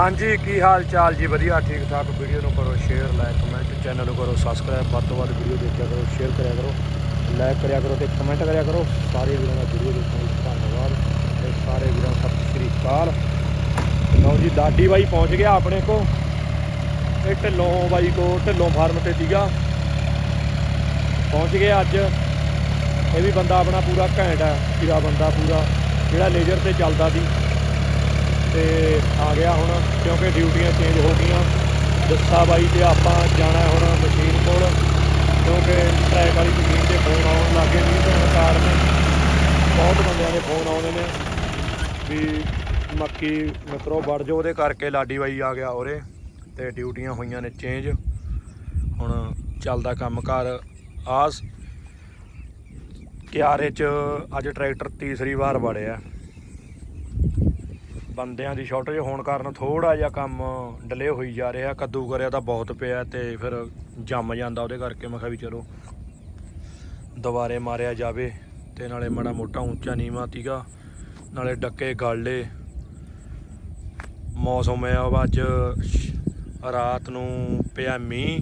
ਹਾਂਜੀ, ਕੀ ਹਾਲ ਚਾਲ? ਜੀ, ਵਧੀਆ, ਠੀਕ ਠਾਕ। ਵੀਡੀਓ ਨੂੰ ਕਰੋ ਸ਼ੇਅਰ ਲਾਈਕ ਕਮੈਂਟ ਚੈਨਲ ਨੂੰ ਕਰੋ ਸਬਸਕ੍ਰਾਈਬ ਵੱਧ ਤੋਂ ਵੱਧ ਵੀਡੀਓ ਦੇਖਿਆ ਕਰੋ ਸ਼ੇਅਰ ਕਰਿਆ ਕਰੋ ਲਾਈਕ ਕਰਿਆ ਕਰੋ ਤੇ ਕਮੈਂਟ ਕਰਿਆ ਕਰੋ। ਸਾਰੇ ਵੀਰਾਂ ਦਾ ਵੀਡੀਓ ਦੇਖਣ ਲਈ ਧੰਨਵਾਦ ਤੇ ਸਾਰੇ ਵੀਰਾਂ ਨੂੰ ਸਤਿ ਸ੍ਰੀ ਅਕਾਲ। ਲਓ ਜੀ ਲਾਡੀ ਬਾਈ ਪਹੁੰਚ ਗਿਆ ਆਪਣੇ ਕੋ ਇਹ ਢਿੱਲੋਂ ਬਾਈ ਕੋ ਢਿੱਲੋਂ ਫਾਰਮ ਤੇ ਸੀਗਾ ਪਹੁੰਚ ਗਿਆ ਅੱਜ। ਇਹ ਵੀ ਬੰਦਾ ਆਪਣਾ ਪੂਰਾ ਘੈਂਟ ਹੈ, ਪੂਰਾ ਬੰਦਾ ਪੂਰਾ, ਜਿਹੜਾ ਲੇਜ਼ਰ ਤੇ ਚੱਲਦਾ ਸੀ। ਤੇ ਆ ਗਿਆ ਹੁਣ, ਕਿਉਂਕਿ ਡਿਊਟੀਆਂ ਚੇਂਜ ਹੋ ਗਈਆਂ। ਦੱਸਾ ਬਾਈ ਤੇ ਆਪਾਂ ਜਾਣਾ ਹੁਣ ਮਸ਼ੀਨ ਕੋਲ, ਕਿਉਂਕਿ ਟਰੈਕ ਵਾਲੀ ਮਸ਼ੀਨ ਤੇ ਫੋਨ ਆਉਣ ਲੱਗੇ ਨਹੀਂ ਪੈਣ ਕਾਰਨ ਬਹੁਤ ਬੰਦਿਆਂ ਦੇ ਫੋਨ ਆਉਂਦੇ ਨੇ। ਵੀ ਮੱਕੀ ਮਿੱਤਰੋ ਵੜ ਜੋ ਉਹਦੇ ਕਰਕੇ ਲਾਡੀ ਬਾਈ ਆ ਗਿਆ ਉਰੇ, ਤੇ ਡਿਊਟੀਆਂ ਹੋਈਆਂ ਨੇ ਚੇਂਜ ਹੁਣ ਚੱਲਦਾ ਕੰਮ ਕਰ ਆਸ। ਕਿਆਰੇ ਚ ਅੱਜ ਟਰੈਕਟਰ ਤੀਸਰੀ ਵਾਰ ਵੜਿਆ। ਬੰਦਿਆਂ ਦੀ ਸ਼ਾਰਟੇਜ ਹੋਣ ਕਾਰਨ ਥੋੜਾ ਜਿਹਾ ਕੰਮ ਡਿਲੇ ਹੋਈ ਜਾ ਰਿਹਾ। ਕੱਦੂ ਕਰਿਆ ਤਾਂ ਬਹੁਤ ਪਿਆ ਤੇ ਫਿਰ ਜੰਮ ਜਾਂਦਾ ਉਹਦੇ ਕਰਕੇ। ਮੈਂ ਕਿਹਾ ਵੀ ਚਲੋ ਦੁਬਾਰੇ ਮਾਰਿਆ ਜਾਵੇ ਤੇ ਨਾਲੇ ਮਾੜਾ ਮੋਟਾ ਉੱਚਾ ਨੀਵਾਂ ਤੀਗਾ, ਨਾਲੇ ਡੱਕੇ ਗਾਲੇ। ਮੌਸਮ ਹੈ ਅੱਜ ਰਾਤ ਨੂੰ ਪਿਆ ਮੀਂਹ।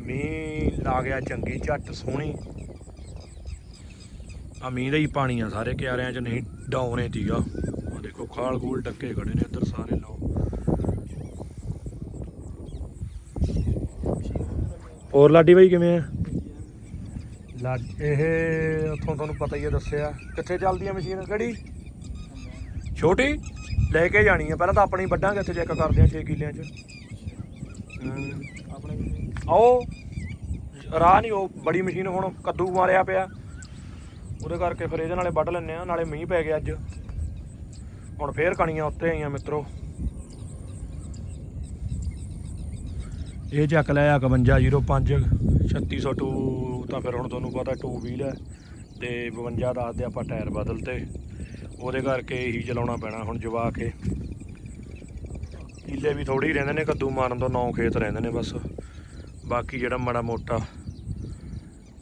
ਮੀਂਹ ਲਾ ਗਿਆ ਚੰਗੀ ਝੱਟ ਸੋਹਣੀ। ਆ ਮੀਂਹ ਦਾ ਹੀ ਪਾਣੀ ਆ ਸਾਰੇ ਕਿਆਰਿਆਂ 'ਚ, ਨਹੀਂ ਡਾਉਨੇ ਤੀਗਾ। ਖਾਲ ਖੂਲ ਡੱਕੇ ਖੜੇ ਨੇ ਇੱਧਰ ਸਾਰੇ ਲੋ ਹੋਰ ਲਾਡੀ ਬਾਈ ਕਿਵੇਂ ਆ? ਲਾ ਇਹ ਉੱਥੋਂ ਤੁਹਾਨੂੰ ਪਤਾ ਹੀ ਹੈ ਦੱਸਿਆ। ਕਿੱਥੇ ਚੱਲਦੀ ਆ ਮਸ਼ੀਨ ਕਿਹੜੀ? ਛੋਟੀ? ਲੈ ਕੇ ਜਾਣੀ ਆ ਪਹਿਲਾਂ ਤਾਂ ਆਪਣੀ ਵੱਢਾਂਗੇ ਇੱਥੇ ਚੈੱਕ ਕਰਦੇ ਆ 6 ਕਿੱਲਿਆਂ 'ਚ। ਆਪਣੇ ਆਓ। ਰਾਹ ਨਹੀਂ ਉਹ ਬੜੀ ਮਸ਼ੀਨ ਹੁਣ ਕੱਦੂ ਮਾਰਿਆ ਪਿਆ। ਉਹਦੇ ਕਰਕੇ ਫਿਰ ਇਹਦੇ ਨਾਲੇ ਵੱਢ ਲੈਨੇ ਆ ਨਾਲੇ ਮੀਂਹ ਪੈ ਗਿਆ ਅੱਜ। ਹੁਣ ਫੇਰ ਕਣੀਆਂ ਉੱਤੇ ਆਈਆਂ ਮਿੱਤਰੋ। ਇਹ ਚੱਕ ਲਿਆ 5105 3602 ਤਾਂ ਫਿਰ ਹੁਣ ਤੁਹਾਨੂੰ ਪਤਾ 2 ਵੀਲ ਹੈ ਤੇ 52 ਦਾ ਦੇ ਆਪਾਂ ਟਾਇਰ ਬਦਲਤੇ ਉਹਦੇ ਕਰਕੇ ਇਹੀ ਚਲਾਉਣਾ ਪੈਣਾ ਹੁਣ ਜਵਾ ਕੇ ਕਿੱਲੇ ਵੀ ਥੋੜੀ ਰਹਿੰਦੇ ਨੇ, ਕੱਦੂ ਮਾਰਨ ਤੋਂ ਨੌ ਖੇਤ ਰਹਿੰਦੇ ਨੇ ਬਸ। ਬਾਕੀ ਜਿਹੜਾ ਮਾੜਾ ਮੋਟਾ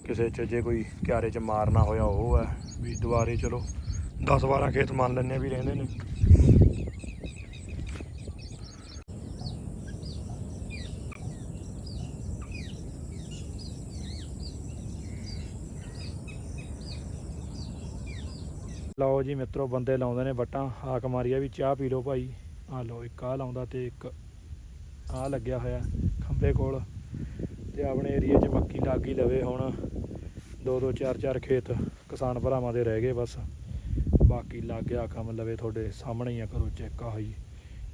ਕਿਸੇ ਚ ਜੇ ਕੋਈ ਕਿਆਰੇ ਚ ਮਾਰਨਾ ਹੋਇਆ, ਉਹ ਹੈ ਵੀ ਦੁਬਾਰੇ ਚਲੋ। 10 12 ਖੇਤ ਮੰਨ ਲੈਣੇ ਵੀ ਰਹਿੰਦੇ ਨੇ। ਲਓ ਜੀ ਮਿੱਤਰੋ, ਬੰਦੇ ਲਾਉਂਦੇ ਨੇ ਵਟਾਂ। ਹਾਕ ਮਾਰੀਆ ਵੀ ਚਾਹ ਪੀ ਲਓ ਭਾਈ। ਆ ਲਓ, ਇੱਕ ਆ ਲਾਉਂਦਾ ਤੇ ਇੱਕ ਆ ਲੱਗਿਆ ਹੋਇਆ ਖੰਬੇ ਕੋਲ ਤੇ ਆਪਣੇ ਏਰੀਆ 'ਚ ਮੱਕੀ ਲੱਗ ਹੀ ਲਵੇ ਹੁਣ। ਦੋ ਦੋ, ਚਾਰ ਚਾਰ ਖੇਤ ਕਿਸਾਨ ਭਰਾਵਾਂ ਦੇ ਰਹਿ ਗਏ ਬਸ। ਬਾਕੀ ਲੱਗ ਗਿਆ ਕੰਮ ਲਵੇ ਤੁਹਾਡੇ ਸਾਹਮਣੇ ਹੀ ਆ, ਕਰੋ ਚੈੱਕ ਆ ਜੀ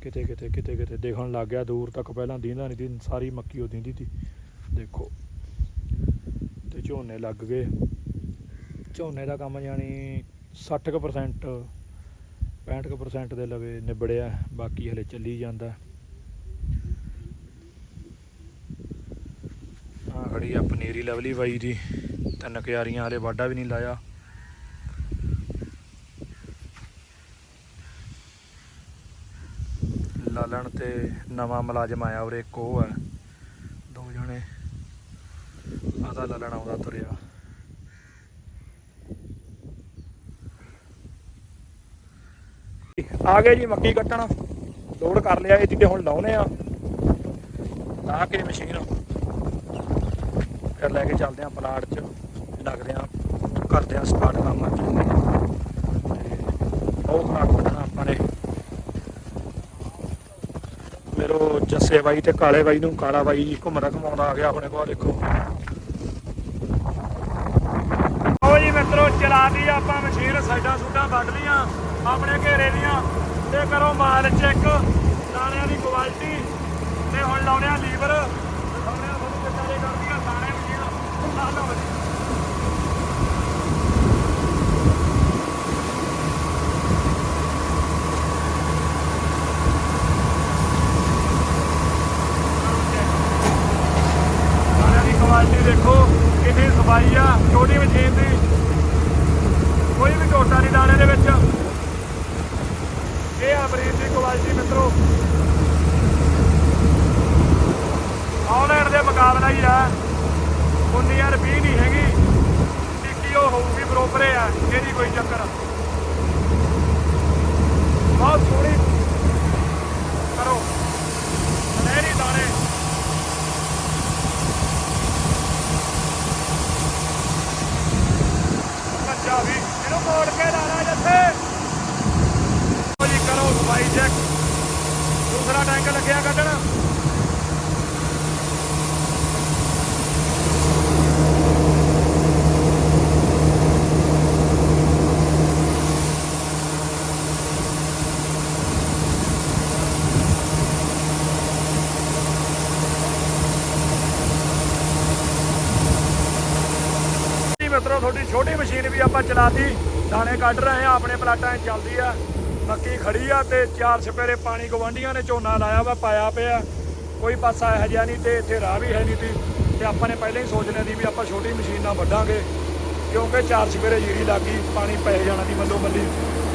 ਕਿਤੇ ਕਿਤੇ ਕਿਤੇ ਕਿਤੇ ਦੇਖਣ ਲੱਗ ਗਿਆ, ਦੂਰ ਤੱਕ ਪਹਿਲਾਂ ਦੀਂਦਾ ਨਹੀਂ ਦੀ, ਸਾਰੀ ਮੱਕੀ ਉਹ ਦੀਂਦੀ ਸੀ ਦੇਖੋ, ਤੇ ਝੋਨੇ ਲੱਗ ਗਏ। ਝੋਨੇ ਦਾ ਕੰਮ ਜਾਣੀ 60% 65% ਦੇ ਲਵੇ ਨਿਬੜਿਆ, ਬਾਕੀ ਹਲੇ ਚੱਲੀ ਜਾਂਦਾ। ਆ ਖੜੀ ਆ ਪਨੀਰੀ ਲਵਲੀ ਬਾਈ ਦੀ, ਤਿੰਨ ਕਿਆਰੀਆਂ ਹਲੇ ਵਾਢਾ ਵੀ ਨਹੀਂ ਲਾਇਆ ਲਾਲਣ ਤੇ ਨਵਾਂ ਮੁਲਾਜ਼ਮ ਆਇਆ ਉਰੇ, ਇੱਕ ਉਹ ਹੈ ਦੋ ਜਣੇ ਆਦਾ ਲਾਲਣ ਆਉਂਦਾ ਤੁਰਿਆ। ਆ ਗਏ ਜੀ ਮੱਕੀ ਕੱਟਣ। ਲੋਡ ਕਰ ਲਿਆ ਇਹ ਤੇ ਹੁਣ ਲਾਉਨੇ ਆ। ਲਾ ਕੇ ਮਸ਼ੀਨ। ਫਿਰ ਲੈ ਕੇ ਚੱਲਦੇ ਆ ਪਲਾਟ 'ਚ। ਲੱਗਦੇ ਆ, ਕਰਦੇ ਆ ਸਟਾਰਟ ਕੰਮ। ਅੱਜ ਤੇ ਉਹ ਖਰਾਬ ਕੱਢਣਾ ਆਪਾਂ ਨੇ ਮੇਰੋ ਜੱਸੇ ਬਾਈ ਤੇ ਕਾਲੇ ਬਾਈ ਨੂੰ ਕਾਲਾ ਬਾਈ ਜੀ ਘੁੰਮਦਾ ਘੁਮਾਉਂਦਾ ਆ ਗਿਆ ਆਪਣੇ ਕੋਲ, ਦੇਖੋ। ਆਓ ਜੀ ਮਿੱਤਰੋ, ਚਲਾ ਦੀ ਆਪਾਂ ਮਸ਼ੀਨ, ਸਾਈਡਾਂ ਸੂਡਾਂ ਵੱਢ ਲੀਆਂ ਆਪਣੇ ਘੇਰੇ ਦੀਆਂ। ਤੇ ਕਰੋ ਮਾਲ ਚੈੱਕ ਦਾਣਿਆਂ ਦੀ ਕੁਆਲਿਟੀ। ਤੇ ਹੁਣ ਲਾਉਣੇ ਆ ਲੀਵਰ। ਹੁੰਦੀ ਯਾਰ 20 ਨਹੀਂ ਹੈਗੀ। ਟਿੱਕੀ ਉਹ ਹੋਊਗੀ, ਬਰੋਬਰ ਆ, ਇਹਦੀ ਕੋਈ ਚੱਕਰ। ਬਹੁਤ ਸੋਹਣੀ। ਕਰੋ। ਨਹਿਰੀ ਦਾਣੇ ਕੱਜਾ ਵੀ ਇਹਨੂੰ ਮੋੜ ਕੇ ਲਾਣਾ ਜੱਥੇ। ਜੀ, ਕਰੋ ਸਫ਼ਾਈ ਚੈੱਕ ਦੂਸਰਾ ਟੈਂਕ ਲੱਗਿਆ ਕੱਢਣ। ਆਪਾਂ ਚਲਾਤੀ, ਦਾਣੇ ਕੱਢ ਰਹੇ ਆ ਆਪਣੇ ਪਲਾਟਾਂ 'ਚ ਚੱਲਦੀ ਆ। ਮੱਕੀ ਖੜੀ ਆ ਤੇ ਚਾਰ ਸਪੇਰੇ ਪਾਣੀ ਗਵੰਡੀਆਂ ਨੇ ਝੋਨਾ ਲਾਇਆ ਵਾ, ਪਾਇਆ ਪਿਆ। ਕੋਈ ਪਾਸਾ ਇਹ ਜਿਹਾ ਨਹੀਂ ਤੇ ਇੱਥੇ ਰਾਹ ਵੀ ਹੈ ਨਹੀਂ ਤੀ। ਤੇ ਆਪਾਂ ਨੇ ਪਹਿਲਾਂ ਹੀ ਸੋਚ ਲਿਆ ਸੀ ਵੀ ਆਪਾਂ ਛੋਟੀ ਮਸ਼ੀਨ ਨਾਲ ਵੱਢਾਂਗੇ, ਕਿਉਂਕਿ ਚਾਰ ਸਪੇਰੇ ਜੀਰੀ ਲੱਗੀ ਪਾਣੀ ਪੈ ਜਾਣਾ ਦੀ ਮੱਲੋ ਮੱਲੀ।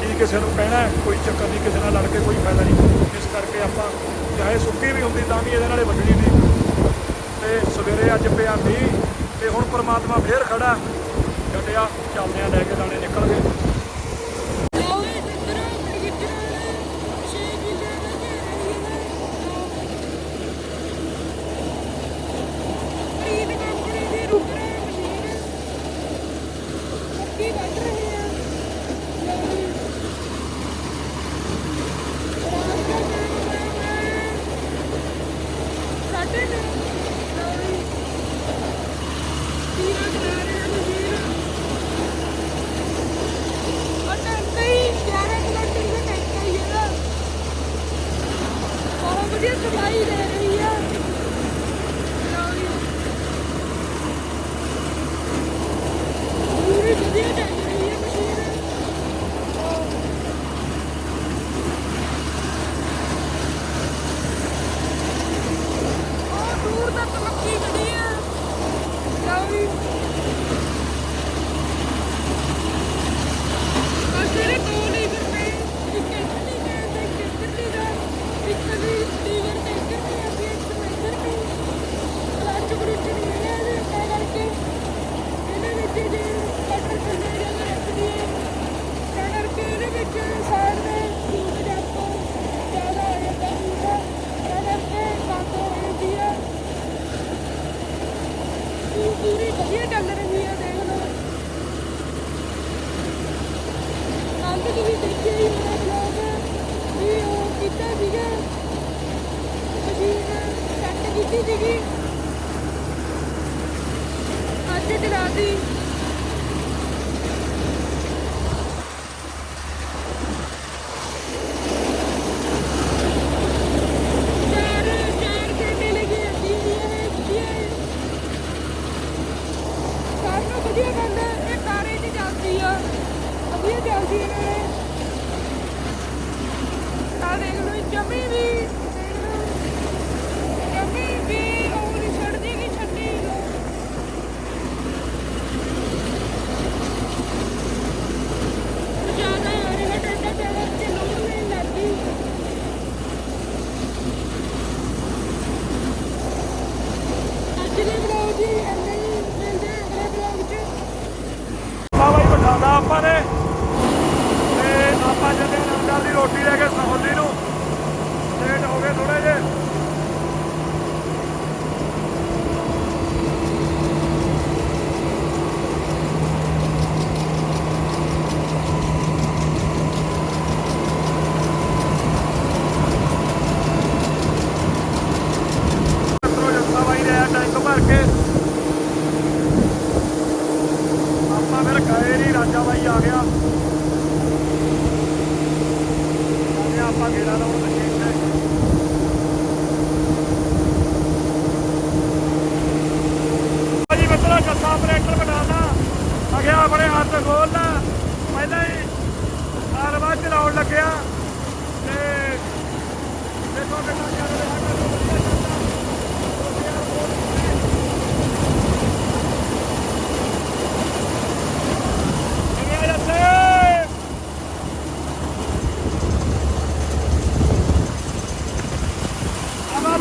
ਕੀ ਕਿਸੇ ਨੂੰ ਕਹਿਣਾ, ਕੋਈ ਚੱਕਰ ਨਹੀਂ, ਕਿਸੇ ਨਾਲ ਲੜ ਕੇ ਕੋਈ ਫਾਇਦਾ ਨਹੀਂ। ਇਸ ਕਰਕੇ ਆਪਾਂ ਚਾਹੇ ਸੁੱਕੀ ਵੀ ਹੁੰਦੀ ਤਾਂ ਵੀ ਇਹਦੇ ਨਾਲੇ ਵੱਢਣੀ ਦੀ ਤੇ ਸਵੇਰੇ ਅੱਜ ਪਿਆ ਮੀਂਹ, ਤੇ ਹੁਣ ਪਰਮਾਤਮਾ ਫੇਰ ਖੜਾ। ਛੱਡਿਆ ਚਾਮਿਆਂ ਲੈ ਕੇ ਦਾਣੇ ਨਿਕਲ ਗਏ। ਤੱਕ ਮੱਕੀ ਜਿਹੜੀ ਆ। ਲਓ ਵੀ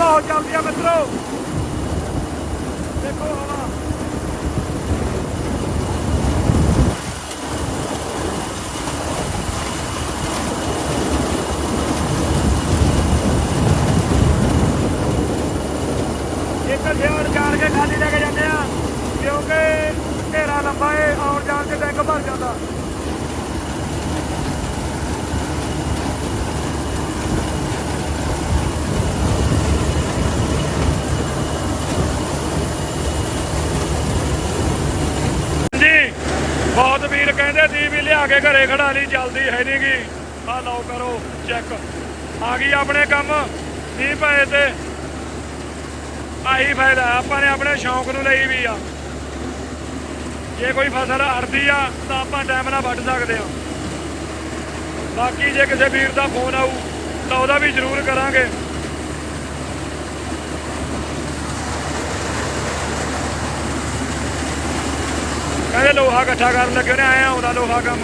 No, ya, ya. ਲਿਆ ਕੇ ਘਰੇ ਖੜਾ ਲਈ ਜਲਦੀ ਹੈ ਨੀ ਗੀ। ਆ ਲਓ ਕਰੋ ਚੈੱਕ ਆ ਗਈ ਆਪਣੇ ਕੰਮ ਨਹੀਂ ਪਏ ਤੇ। ਆਹੀ ਫਾਇਦਾ, ਆਪਾਂ ਨੇ ਆਪਣੇ ਸ਼ੌਂਕ ਨੂੰ ਲਈ ਵੀ ਆ। ਜੇ ਕੋਈ ਫਸਲ ਅੜਦੀ ਆ, ਤਾਂ ਆਪਾਂ ਟਾਈਮ ਨਾਲ ਵੱਢ ਸਕਦੇ ਆ। ਬਾਕੀ ਜੇ ਕਿਸੇ ਵੀਰ ਦਾ ਫੋਨ ਆਊ, ਤਾਂ ਉਹਦਾ ਵੀ ਜ਼ਰੂਰ ਕਰਾਂਗੇ। ਕਹਿੰਦੇ ਲੋਹਾ ਇਕੱਠਾ ਕਰਨ ਲੱਗੇ ਨੇ ਆਇਆ ਆਉਂਦਾ ਲੋਹਾ ਕੰਮ।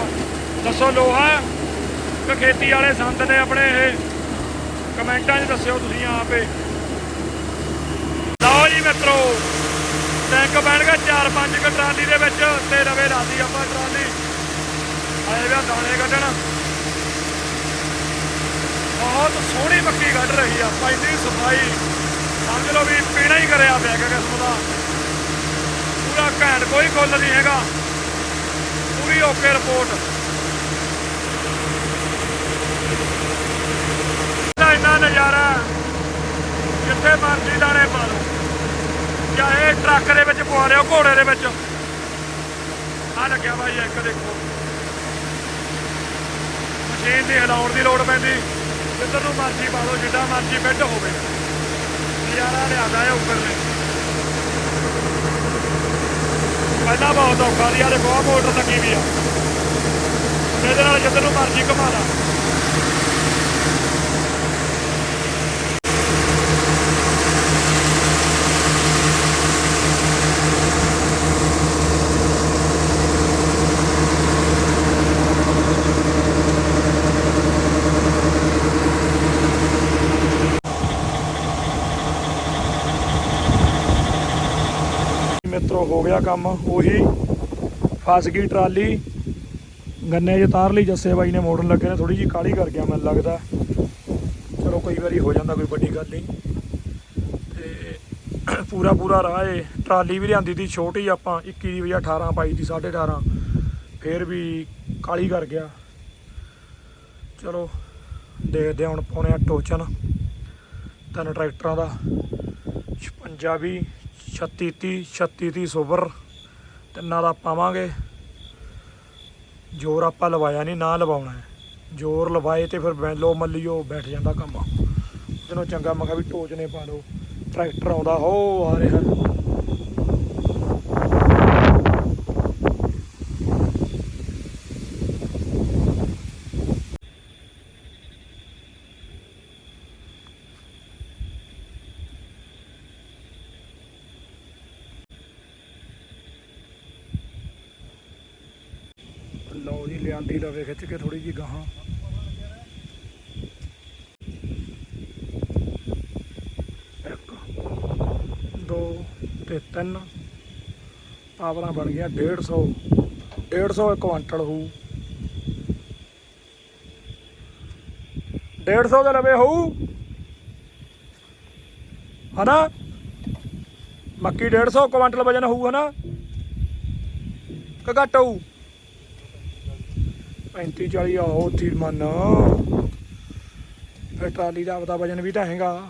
ਦੱਸੋ ਲੋਹਾ ਕਿ ਖੇਤੀ ਵਾਲੇ ਸੰਤ ਨੇ ਆਪਣੇ ਇਹ ਕਮੈਂਟਾਂ 'ਚ ਦੱਸਿਓ ਤੁਸੀਂ ਆਪੇ ਲਓ ਜੀ ਮਿੱਤਰੋ, ਟੈਂਕ ਬੈਣਗਾ 4-5 ਕ ਟਰਾਲੀ ਦੇ ਵਿੱਚ ਤੇ ਰਵੇ ਲਾਦੀ ਆਪਾਂ ਟਰਾਲੀ। ਆਏ ਵੇ ਦਾਣੇ ਕੱਢਣ। ਬਹੁਤ ਸੋਹਣੀ ਮੱਕੀ ਕੱਢ ਰਹੀ ਆ ਪੈਂਦੀ ਸਫ਼ਾਈ ਸਮਝ ਲਓ ਵੀ ਪੀਣਾ ਹੀ ਕਰਿਆ ਪਿਆ ਕਿ ਕਿਸਮ ਦਾ। ਪੂਰਾ ਘੈਂਟ, ਕੋਈ ਕੁੱਲ ਨਹੀਂ ਹੈਗਾ। ਪੂਰੀ ਓਕੇ ਰਿਪੋਰਟ। ਇੰਨਾ ਨਜ਼ਾਰਾ ਜਿੱਥੇ ਮਰਜ਼ੀ ਦਾਣੇ ਪਾ ਲਓ। ਚਾਹੇ ਟਰੱਕ ਦੇ ਵਿੱਚ ਪਵਾ ਲਿਓ, ਘੋੜੇ ਦੇ ਵਿੱਚ। ਆ ਲੱਗਿਆ ਭਾਈ ਇੱਕ ਦੇਖੋ। ਮਸ਼ੀਨ ਦੀ ਹਿਲਾਉਣ ਦੀ ਲੋੜ ਪੈਂਦੀ। ਜਿੱਧਰ ਨੂੰ ਮਰਜ਼ੀ ਪਾ ਲਓ ਜਿੱਦਾਂ ਮਰਜ਼ੀ ਬੈੱਡ ਹੋਵੇ। ਨਜ਼ਾਰਾ ਲਿਆਦਾ ਹੈ ਉੱਪਰ ਨੇ ਪਹਿਲਾਂ ਬਹੁਤ ਔਖਾ ਸੀ ਆ ਦੇਖੋ ਆਹ ਮੋਟਰ ਲੱਗੀ ਵੀ ਆ। ਇਹਦੇ ਨਾਲ ਜਿੱਧਰ ਨੂੰ ਮਰਜ਼ੀ ਘੁਮਾ ਲਾ ਮਿੱਤਰੋ ਹੋ ਗਿਆ ਕੰਮ, ਉਹੀ ਫਸ ਗਈ ਟਰਾਲੀ। ਗੰਨੇ 'ਚ ਤਾਰ ਲਈ ਜੱਸੇ ਬਾਈ ਨੇ ਮੋੜਨ ਲੱਗੇ ਨੇ ਥੋੜੀ ਜੀ ਕਾਲੀ ਕਰ ਗਿਆ ਮੈਨੂੰ ਲੱਗਦਾ। ਚਲੋ ਕਈ ਵਾਰੀ ਹੋ ਜਾਂਦਾ, ਕੋਈ ਵੱਡੀ ਗੱਲ ਨਹੀਂ। ਤੇ ਪੂਰਾ ਪੂਰਾ ਰਾਹ ਏ। ਟਰਾਲੀ ਵੀ ਲਿਆਂਦੀ ਸੀ ਛੋਟੀ ਆਪਾਂ 21 ਦੀ ਵਜਾ 18 ਪਾਈ ਸੀ 18.5 ਫੇਰ ਵੀ ਕਾਲੀ ਕਰ ਗਿਆ। ਚਲੋ, ਦੇਖਦੇ ਹਾਂ ਹੁਣ ਪਾਉਣੇ ਆ ਟੋਚਨ। ਤਿੰਨ ਟਰੈਕਟਰਾਂ ਦਾ 56 ਵੀ 36 30 36 30 ਸੁਪਰ ਤਿੰਨਾਂ ਦਾ ਪਾਵਾਂਗੇ ਜ਼ੋਰ ਆਪਾਂ ਲਵਾਇਆ ਨਹੀਂ, ਨਾ ਲਵਾਉਣਾ ਜ਼ੋਰ ਲਵਾਏ ਤੇ ਫਿਰ ਬੈਲੋ ਮੱਲੀਓ ਬੈਠ ਜਾਂਦਾ ਕੰਮ। ਜਿਹਨੂੰ ਚੰਗਾ ਮੈਂ ਕਿਹਾ ਵੀ ਟੋਚਨੇ ਪਾ ਲਓ। ਟਰੈਕਟਰ ਆਉਂਦਾ, ਹੋ ਆ ਰਿਹਾ। ਲਓ ਜੀ, ਲਿਆਂਦੀ ਰਵੇ ਖਿੱਚ ਕੇ ਥੋੜੀ ਜੀ ਗਾਹਾਂ। ਇੱਕ, ਦੋ ਤੇ ਤਿੰਨ। ਪਾਵਰਾਂ ਬਣ ਗਿਆ 150 150 ਇੱਕ ਕੁਆਂਟਲ ਹੋਊ। 150 ਦੇ ਲਵੇ ਹੋਊ। ਹਨਾ? ਮੱਕੀ 150 ਕੁਆਂਟਲ ਵਜਨ ਹੋਊ, ਹਨਾ? ਕਿ ਘੱਟ ਹੋਊ? 35 40 ਆਓ ਉੱਥੇ ਮਨ। ਫਿਰ ਟਰਾਲੀ ਦਾ ਆਪਦਾ ਵਜਨ ਵੀ ਤਾਂ ਹੈਗਾ।